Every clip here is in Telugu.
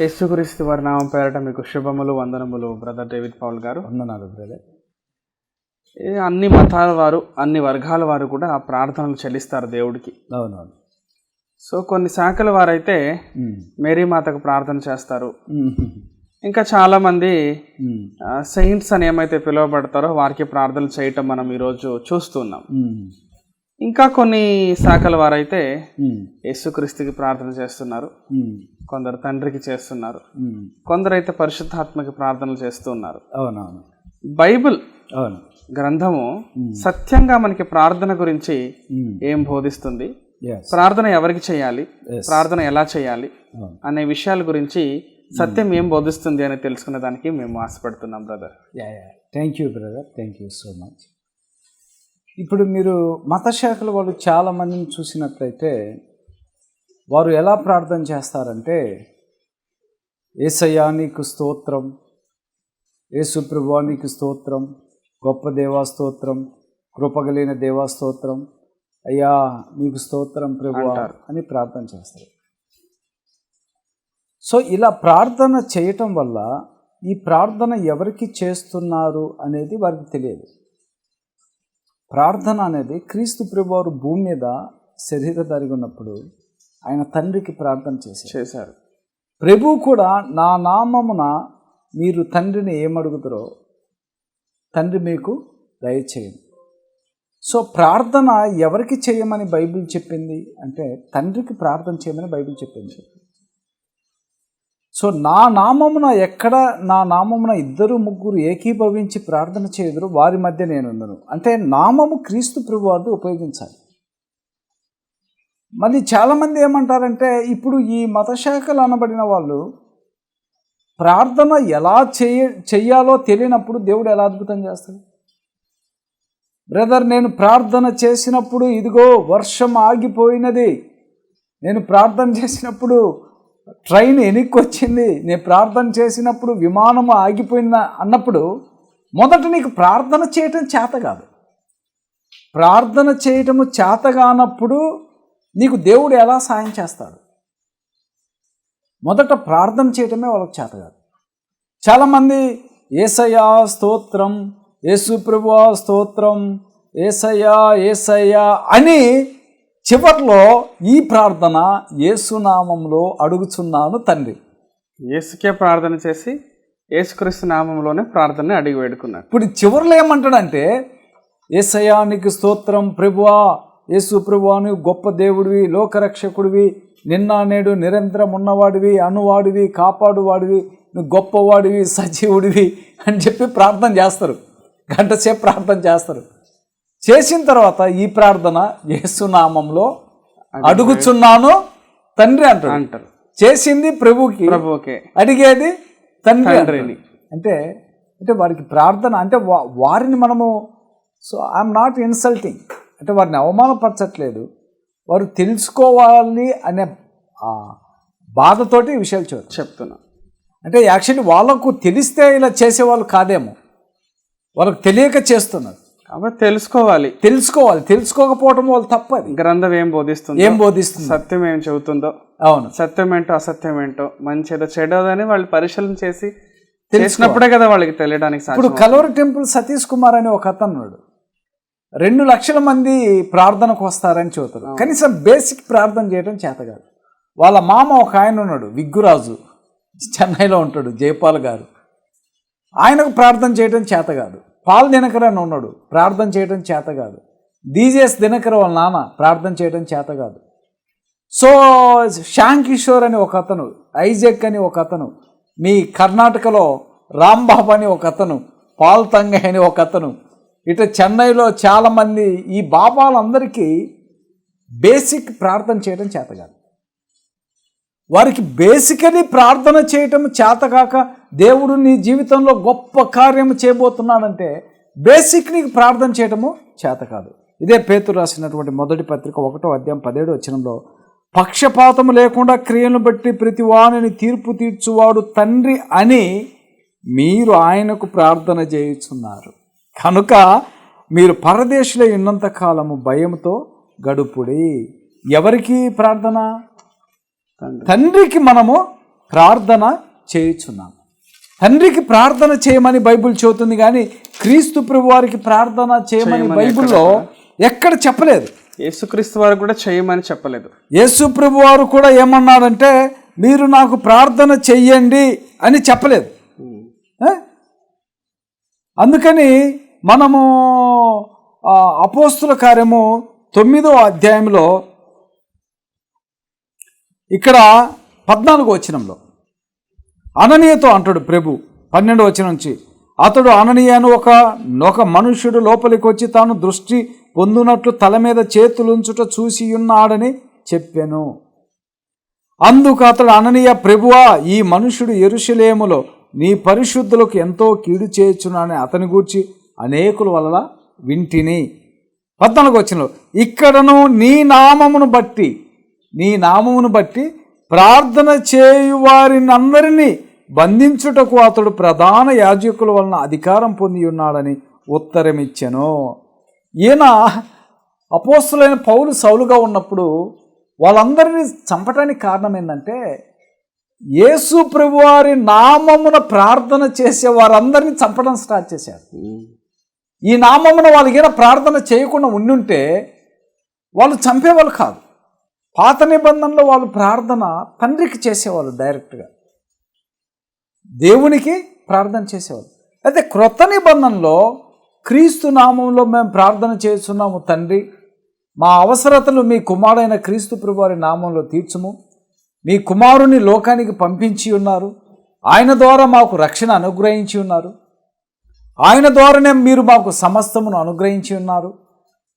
యేసుక్రీస్తు వారి నామం పేరట మీకు శుభములు వందనములు బ్రదర్ డేవిడ్ పౌల్ గారు వందనాలు బ్రదర్ అన్ని మతాల వారు అన్ని వర్గాల వారు కూడా ప్రార్థనలు చెల్లిస్తారు దేవుడికి అవునవును సో కొన్ని శాఖల వారైతే. మేరీ మాతకు ప్రార్థన చేస్తారు. ఇంకా చాలా మంది ఉమ్. సెయింట్స్ అని ఏమైతే పిలువబడతారో వారికి ప్రార్థనలు చేయటం మనం ఈరోజు చూస్తున్నాం. ఇంకా కొన్ని శాఖల వారైతే. యేసుక్రీస్తుకి ప్రార్థన చేస్తున్నారు. కొందరు తండ్రికి చేస్తున్నారు. కొందరైతే పరిశుద్ధాత్మకి ప్రార్థనలు చేస్తున్నారు అవునవును. బైబిల్ అవును. గ్రంథము సత్యంగా మనకి ప్రార్థన గురించి. ఏం బోధిస్తుంది? ప్రార్థన ఎవరికి చేయాలి. ప్రార్థన ఎలా చేయాలి? అనే విషయాల గురించి సత్యం ఏం బోధిస్తుంది అని తెలుసుకునే దానికి మేము ఆశపడుతున్నాం brother ya ya thank you brother thank you so much ఇప్పుడు మీరు మత శాఖల వాళ్ళు చాలామందిని చూసినట్లయితే వారు ఎలా ప్రార్థన చేస్తారంటే ఏసయ్యా నీకు స్తోత్రం యేసు ప్రభువా నీకు స్తోత్రం గొప్ప దేవా స్తోత్రం కృపగలిగిన దేవా స్తోత్రం అయ్యా నీకు స్తోత్రం ప్రభువా అంటారు. అని ప్రార్థన చేస్తారు సో ఇలా ప్రార్థన చేయటం వల్ల ఈ ప్రార్థన ఎవరికి చేస్తున్నారు అనేది వారికి తెలియదు ప్రార్థన అనేది క్రీస్తు ప్రభువారు భూమి మీద శరీరధారిగా ఉన్నప్పుడు ఆయన తండ్రికి ప్రార్థన చేశారు. చేశారు. ప్రభు కూడా నా నామమున మీరు తండ్రిని ఏమడుగుతారో తండ్రి మీకు దయచేయండి సో ప్రార్థన ఎవరికి చేయమని బైబిల్ చెప్పింది అంటే తండ్రికి ప్రార్థన చేయమని బైబిల్ చెప్పింది. సో నా నామమున ఎక్కడ నా నామమున ఇద్దరు ముగ్గురు ఏకీభవించి ప్రార్థన చేయదురు వారి మధ్య నేనున్నాను అంటే నామము క్రీస్తు ప్రభువారు ఉపయోగించాలి. మళ్ళీ చాలామంది ఏమంటారంటే ఇప్పుడు ఈ మతశాఖలు అనబడిన వాళ్ళు ప్రార్థన ఎలా చేయ చెయ్యాలో తెలియనప్పుడు దేవుడు ఎలా అద్భుతం చేస్తాడు? బ్రదర్ నేను ప్రార్థన చేసినప్పుడు ఇదిగో వర్షం ఆగిపోయినది. నేను ప్రార్థన చేసినప్పుడు ట్రైన్ వెనక్కి వచ్చింది నేను ప్రార్థన చేసినప్పుడు విమానం ఆగిపోయింది అన్నప్పుడు మొదట నీకు ప్రార్థన చేయటం చేత కాదు. ప్రార్థన చేయటము చేత కానప్పుడు నీకు దేవుడు ఎలా సాయం చేస్తాడు? మొదట ప్రార్థన చేయటమే వాళ్ళకి చేత కాదు. చాలామంది ఏసయ్యా స్తోత్రం యేసు ప్రభువా స్తోత్రం ఏసయ్యా ఏసయ్యా అని చివర్లో ఈ ప్రార్థన యేసునామంలో అడుగుచున్నాను తండ్రి. యేసుకే ప్రార్థన చేసి యేసుక్రీస్తు నామంలోనే ప్రార్థన అడిగి వేడుకున్నాడు. ఇప్పుడు చివరిలో ఏమంటాడంటే ఏసయ్యా నీకు స్తోత్రం ప్రభువా యేసు ప్రభువా నువ్వు గొప్ప దేవుడివి లోకరక్షకుడివి నిన్న నేడు నిరంతరం ఉన్నవాడివి అనువాడివి కాపాడువాడివి నువ్వు గొప్పవాడివి సజీవుడివి అని చెప్పి ప్రార్థన చేస్తారు. గంట సేపు ప్రార్థన చేస్తారు. చేసిన తర్వాత ఈ ప్రార్థన యేసునామంలో అడుగుచున్నాను తండ్రి అంటాడు. అంటారు చేసింది ప్రభుకి. ప్రభుకే. అడిగేది తండ్రి తండ్రిని. అంటాడు. అంటే అంటే వారికి ప్రార్థన అంటే వారిని మనము సో ఐఎమ్ నాట్ ఇన్సల్టింగ్ అంటే వారిని అవమానపరచట్లేదు. వారు తెలుసుకోవాలి అనే ఆ బాధతోటి విషయాలు చూడాలి చెప్తున్నా. అంటే యాక్చువల్లీ వాళ్ళకు తెలిస్తే ఇలా చేసేవాళ్ళు కాదేమో. వాళ్ళకు తెలియక చేస్తున్నారు. కాబట్టి తెలుసుకోవాలి. తెలుసుకోవాలి. తెలుసుకోకపోవడం వాళ్ళు తప్పది గ్రంథం ఏం బోధిస్తుందో ఏం బోధిస్తుంది? సత్యం ఏం చెబుతుందో అవును. సత్యం ఏంటో అసత్యం ఏంటో మంచిదో చెడోదో అని వాళ్ళు పరిశీలన చేసి తెలిసినప్పుడే కదా వాళ్ళకి తెలియడానికి ఇప్పుడు కలవరి టెంపుల్ సతీష్ కుమార్ అనే ఒక అతను ఉన్నాడు. రెండు లక్షల మంది ప్రార్థనకు వస్తారని చెబుతారు. కనీసం బేసిక్ ప్రార్థన చేయడం చేత కాదు. వాళ్ళ మామ ఒక ఆయన ఉన్నాడు విగ్గురాజు. చెన్నైలో ఉంటాడు జయపాల్ గారు. ఆయనకు ప్రార్థన చేయడం చేత కాదు. పాల్ దినకర్ అని ఉన్నాడు. ప్రార్థన చేయడం చేత కాదు. డీజేఎస్ దినకర్ వాళ్ళ నాన్న ప్రార్థన చేయడం చేత కాదు. సో శ్యామ్ కిషోర్ అని ఒక అతను ఐజెక్ అని ఒక అతను మీ కర్ణాటకలో రాంబాబు అని ఒక అతను పాల్ తంగ అని ఒక అతను ఇటు చెన్నైలో చాలామంది ఈ బాబాలందరికీ బేసిక్ ప్రార్థన చేయడం చేత కాదు. వారికి బేసికలీ ప్రార్థన చేయటం చేతకాక దేవుడు నీ జీవితంలో గొప్ప కార్యము చేయబోతున్నాడంటే బేసిక్ నీకు ప్రార్థన చేయటము చేత కాదు ఇదే పేతురు రాసినటువంటి మొదటి పత్రిక ఒకటో అధ్యాయం పదిహేడు వచ్చినంలో పక్షపాతం లేకుండా క్రియలను బట్టి ప్రతి వాణిని తీర్పు తీర్చువాడు తండ్రి అని మీరు ఆయనకు ప్రార్థన చేయుచున్నారు. కనుక మీరు పరదేశులో ఉన్నంత కాలము భయంతో గడుపుడి. ఎవరికి ప్రార్థన? తండ్రికి మనము ప్రార్థన చేయుచున్నాను తండ్రికి ప్రార్థన చేయమని బైబిల్ చెబుతుంది కానీ క్రీస్తు ప్రభు వారికి ప్రార్థన చేయమని బైబిల్లో ఎక్కడ చెప్పలేదు? యేసుక్రీస్తు వారు కూడా చేయమని చెప్పలేదు. యేసు ప్రభు వారు కూడా ఏమన్నాడంటే మీరు నాకు ప్రార్థన చెయ్యండి అని చెప్పలేదు? అందుకని మనము అపోస్తుల కార్యము తొమ్మిదో అధ్యాయంలో ఇక్కడ పద్నాలుగో వచనంలో. అననీయతో అంటాడు ప్రభు పన్నెండు వచనం నుంచి. అతడు అననీయను ఒక ఒక మనుష్యుడు లోపలికి వచ్చి తాను దృష్టి పొందునట్లు తల మీద చేతులుంచుట చూసి ఉన్నాడని చెప్పాను. అందుకు అతడు అననీయ ప్రభువా ఈ మనుషుడు ఎరుషలేములో నీ పరిశుద్ధులకు ఎంతో కీడు చేయుచున్నానని అతని గూర్చి అనేకుల వలన వింటిని. పద్నాలుగు వచ్చిన ఇక్కడను నీ నామమును బట్టి నీ నామమును బట్టి ప్రార్థన చేయు అందరినీ బంధించుటకు అతడు ప్రధాన యాజకుల వలన అధికారం పొంది ఉన్నాడని ఉత్తరమిచ్చెను. ఈయన అపోస్తులైన పౌలు సౌలుగా ఉన్నప్పుడు వాళ్ళందరినీ చంపటానికి కారణం ఏంటంటే యేసు ప్రభువారి నామమున ప్రార్థన చేసే వారందరినీ చంపడం స్టార్ట్ చేశారు. ఈ నామమున వాళ్ళకి ఏమైనా ప్రార్థన చేయకుండా ఉండుంటే వాళ్ళు చంపేవాళ్ళు కాదు. పాత నిబంధనలో వాళ్ళు ప్రార్థన తండ్రికి చేసేవాళ్ళు డైరెక్ట్గా. దేవునికి ప్రార్థన చేసేవాళ్ళు. అయితే క్రొత్త నిబంధనలో క్రీస్తు నామంలో మేము ప్రార్థన చేస్తున్నాము తండ్రి మా అవసరతలు మీ కుమారుడైన క్రీస్తు ప్రభువారి నామంలో తీర్చుము. మీ కుమారుని లోకానికి పంపించి ఉన్నారు. ఆయన ద్వారా మాకు రక్షణ అనుగ్రహించి ఉన్నారు. ఆయన ద్వారానే మీరు మాకు సమస్తమును అనుగ్రహించి ఉన్నారు.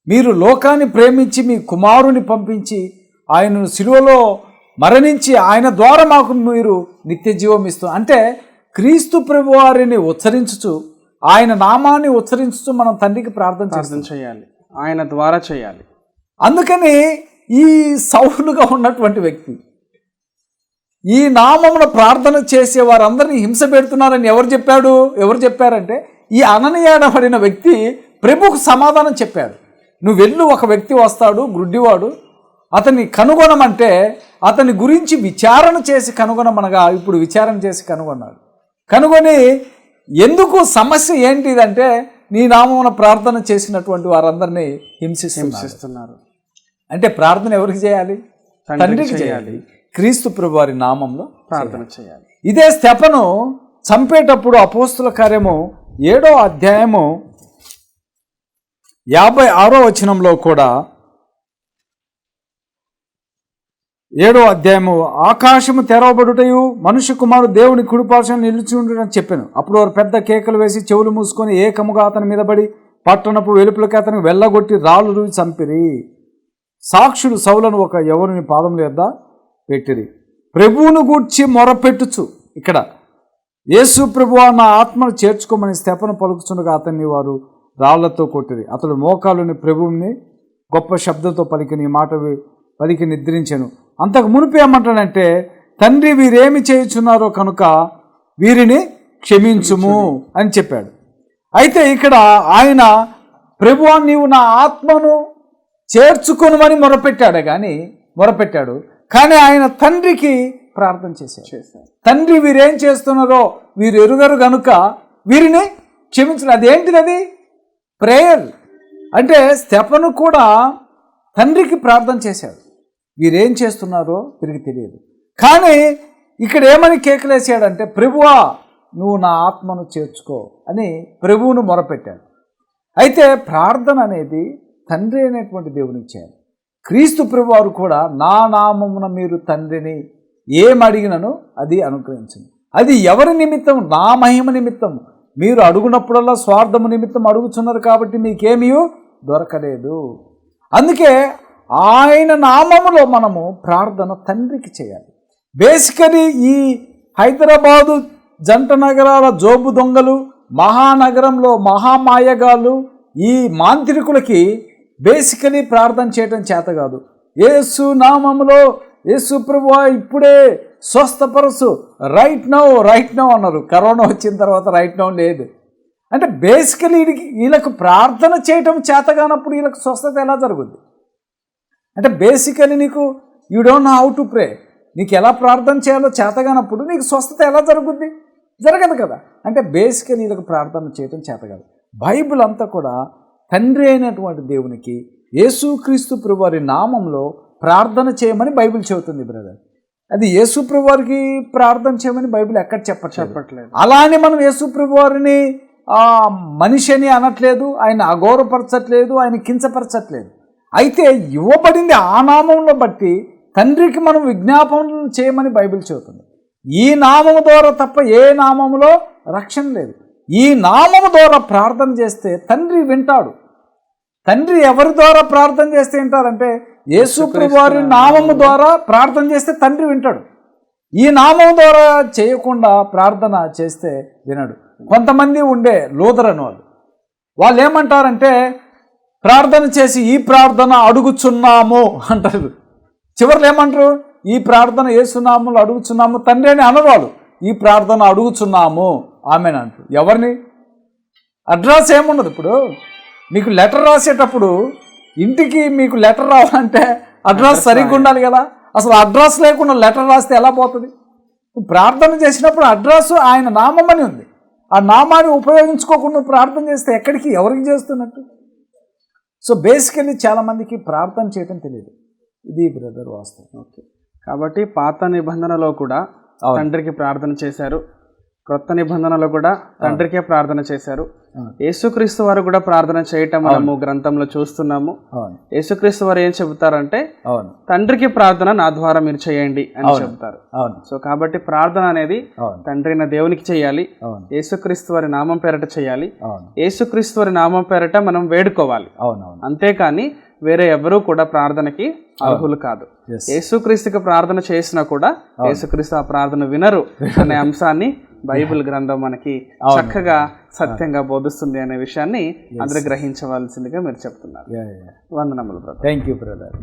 మీరు లోకాన్ని ప్రేమించి మీ కుమారుని పంపించి ఆయనను సిలువలో మరణించి ఆయన ద్వారా మాకు మీరు నిత్య జీవం ఇస్తూ అంటే క్రీస్తు ప్రభు వారిని ఉచ్చరించుచు ఆయన నామాన్ని ఉచ్చరించుచు మనం తండ్రికి ప్రార్థన ప్రార్థన చేయాలి. ఆయన ద్వారా చేయాలి. అందుకని ఈ సౌలుగా ఉన్నటువంటి వ్యక్తి ఈ నామమున ప్రార్థన చేసే వారందరినీ హింస పెడుతున్నారని ఎవరు చెప్పాడు? ఎవరు చెప్పారంటే ఈ అననీయాడబడిన వ్యక్తి ప్రభుకు సమాధానం చెప్పాడు. నువ్వు వెళ్ళు ఒక వ్యక్తి వస్తాడు గుడ్డివాడు అతన్ని కనుగొనమంటే అతని గురించి విచారణ చేసి కనుగొనమనగా ఇప్పుడు విచారణ చేసి కనుగొన్నాడు. కనుగొని ఎందుకు సమస్య ఏంటిదంటే నీ నామమున ప్రార్థన చేసినటువంటి వారందరినీ హింసిస్తున్నారు. అంటే ప్రార్థన ఎవరికి చేయాలి? తండ్రికి చేయాలి. క్రీస్తు ప్రభు వారి నామంలో ప్రార్థన చేయాలి. ఇదే స్తెపను చంపేటప్పుడు అపోస్తుల కార్యము ఏడో అధ్యాయము యాభై ఆరో వచనంలో కూడా ఏడో అధ్యాయము ఆకాశము తెరవబడుటయు మనుష్య కుమారుడు దేవుని కుడిపార్శ్వం నిలిచి ఉండటని చెప్పాను. అప్పుడు వారు పెద్ద కేకలు వేసి చెవులు మూసుకొని ఏకముగా అతని మీద పడి పట్టణపు వెలుపులకి అతను వెళ్ళగొట్టి రాళ్ళు చంపిరి. సాక్షుడు సౌలను ఒక ఎవరిని పాదం యొద్ద పెట్టిరి. ప్రభువును గూర్చి మొరపెట్టుచు. ఇక్కడ యేసు ప్రభు నా ఆత్మను చేర్చుకోమని స్తెపను పలుకుచుండగా అతన్ని వారు రాళ్ళతో కొట్టిరి. అతడు మోకాలుని ప్రభువుని గొప్ప శబ్దంతో పలికిన ఈ మాట పలికి నిద్రించాను. అంతకు మునిపి ఏమంటాడంటే తండ్రి వీరేమి చేయుచున్నారో కనుక వీరిని క్షమించుము అని చెప్పాడు. అయితే ఇక్కడ ఆయన ప్రభువా నీవు నా ఆత్మను చేర్చుకొనుమని మొరపెట్టాడు కానీ మొరపెట్టాడు. కానీ ఆయన తండ్రికి ప్రార్థన చేశాడు. తండ్రి వీరేం చేస్తున్నారో వీరు ఎరుగరు గనుక వీరిని క్షమించరు అదేంటిది అది? ప్రేయర్. అంటే స్తెపను కూడా తండ్రికి ప్రార్థన చేశాడు. వీరేం చేస్తున్నారో తిరిగి తెలియదు. కానీ ఇక్కడ ఏమని కేకలేసాడంటే ప్రభువా నువ్వు నా ఆత్మను చేర్చుకో అని ప్రభువును మొరపెట్టాడు. అయితే ప్రార్థన అనేది తండ్రి అనేటువంటి దేవునికి చేయాలి. క్రీస్తు ప్రభువారు కూడా నా నామమున మీరు తండ్రిని ఏమడిగినను అది అనుగ్రహించింది అది ఎవరి నిమిత్తం? నా మహిమ నిమిత్తం. మీరు అడుగునప్పుడల్లా స్వార్థము నిమిత్తం అడుగుతున్నారు కాబట్టి మీకేమీ దొరకలేదు. అందుకే ఆయన నామములో మనము ప్రార్థన తండ్రికి చేయాలి. బేసికలీ ఈ హైదరాబాదు జంట నగరాల జోబు దొంగలు మహానగరంలో మహామాయగాళ్ళు ఈ మాంత్రికులకి బేసికలీ ప్రార్థన చేయటం చేత కాదు. యేసు నామములో యేసు ప్రభు ఇప్పుడే స్వస్థపరచు. రైట్ నౌ రైట్ నౌ అన్నారు. కరోనా వచ్చిన తర్వాత రైట్ నౌ లేదు. అంటే బేసికలీ వీళ్ళకి వీళ్ళకు ప్రార్థన చేయటం చేత కానప్పుడు వీళ్ళకి స్వస్థత ఎలా జరుగుద్ది? అంటే బేసికలీ నీకు you don't know how to pray నీకు ఎలా ప్రార్థన చేయాలో చేతగానప్పుడు నీకు స్వస్థత ఎలా జరుగుద్ది? జరగదు కదా. అంటే బేసిక్గా నీకు ప్రార్థన చేయటం చేత కాదు బైబిల్ అంతా కూడా తండ్రి అయినటువంటి దేవునికి యేసుక్రీస్తు ప్రభువారి నామంలో ప్రార్థన చేయమని బైబిల్ చెబుతుంది బ్రదర్ అది యేసు ప్రభువారికి ప్రార్థన చేయమని బైబిల్ ఎక్కడ చెప్పట్లేదు. చెప్పట్లేదు. అలా అని మనం యేసు ప్రభువారిని ఆ, మనిషి అని అనట్లేదు ఆయన అగౌరవపరచట్లేదు ఆయన కించపరచట్లేదు. అయితే ఇవ్వబడింది ఆ నామంలో బట్టి తండ్రికి మనం విజ్ఞాపనలు చేయమని బైబిల్ చెబుతుంది. ఈ నామము ద్వారా తప్ప ఏ నామములో రక్షణ లేదు. ఈ నామము ద్వారా ప్రార్థన చేస్తే తండ్రి వింటాడు. తండ్రి ఎవరి ద్వారా ప్రార్థన చేస్తే వింటారంటే యేసు వారి నామము ద్వారా ప్రార్థన చేస్తే తండ్రి వింటాడు. ఈ నామం ద్వారా చేయకుండా ప్రార్థన చేస్తే వినడు. కొంతమంది ఉండే లోదరని వాళ్ళు. వాళ్ళు ఏమంటారంటే ప్రార్థన చేసి ఈ ప్రార్థన అడుగుచున్నాము అంటారు. చివరిలో ఏమంటారు? ఈ ప్రార్థన ఏసునాములు అడుగుచున్నాము. తండ్రి అని అనరు వాళ్ళు ఈ ప్రార్థన అడుగుచున్నాము. ఆమెను అంటారు. ఎవరిని? అడ్రస్ ఏముండదు ఇప్పుడు? మీకు లెటర్ రాసేటప్పుడు ఇంటికి మీకు లెటర్ రావాలంటే అడ్రస్ సరిగ్గా ఉండాలి కదా? అసలు అడ్రస్ లేకుండా లెటర్ రాస్తే ఎలా పోతుంది? ప్రార్థన చేసినప్పుడు అడ్రస్ ఆయన నామం అని ఉంది. ఆ నామాన్ని ఉపయోగించుకోకుండా ప్రార్థన చేస్తే ఎక్కడికి? ఎవరికి చేస్తున్నట్టు? సో బేసికలీ చాలామందికి ప్రార్థన చేయటం తెలియదు. ఇది బ్రదర్ వాస్తవం. ఓకే కాబట్టి పాత నిబంధనలో కూడా. తండ్రికి ప్రార్థన చేశారు. క్రొత్త నిబంధనలో కూడా తండ్రికే ప్రార్థన చేశారు. యేసుక్రీస్తు వారు కూడా ప్రార్థన చేయటం మనము గ్రంథంలో చూస్తున్నాము. యేసుక్రీస్తు వారు ఏం చెబుతారంటే తండ్రికి ప్రార్థన నా ద్వారా మీరు చేయండి అని చెబుతారు. సో కాబట్టి ప్రార్థన అనేది అవును. తండ్రి అయిన దేవునికి చేయాలి. యేసుక్రీస్తు వారి నామం పేరట చేయాలి. యేసుక్రీస్తు వారి నామం పేరట మనం వేడుకోవాలి. అంతేకాని వేరే ఎవరూ కూడా ప్రార్థనకి అర్హులు కాదు. యేసుక్రీస్తుకి ప్రార్థన చేసినా కూడా యేసుక్రీస్తు ఆ ప్రార్థన వినరు. అనే అంశాన్ని బైబిల్ గ్రంథం మనకి చక్కగా సత్యంగా బోధిస్తుంది అనే విషయాన్ని అందరూ గ్రహించవలసిందిగా మీరు చెప్తున్నారు. వందనములు బ్రదర్. Thank you brother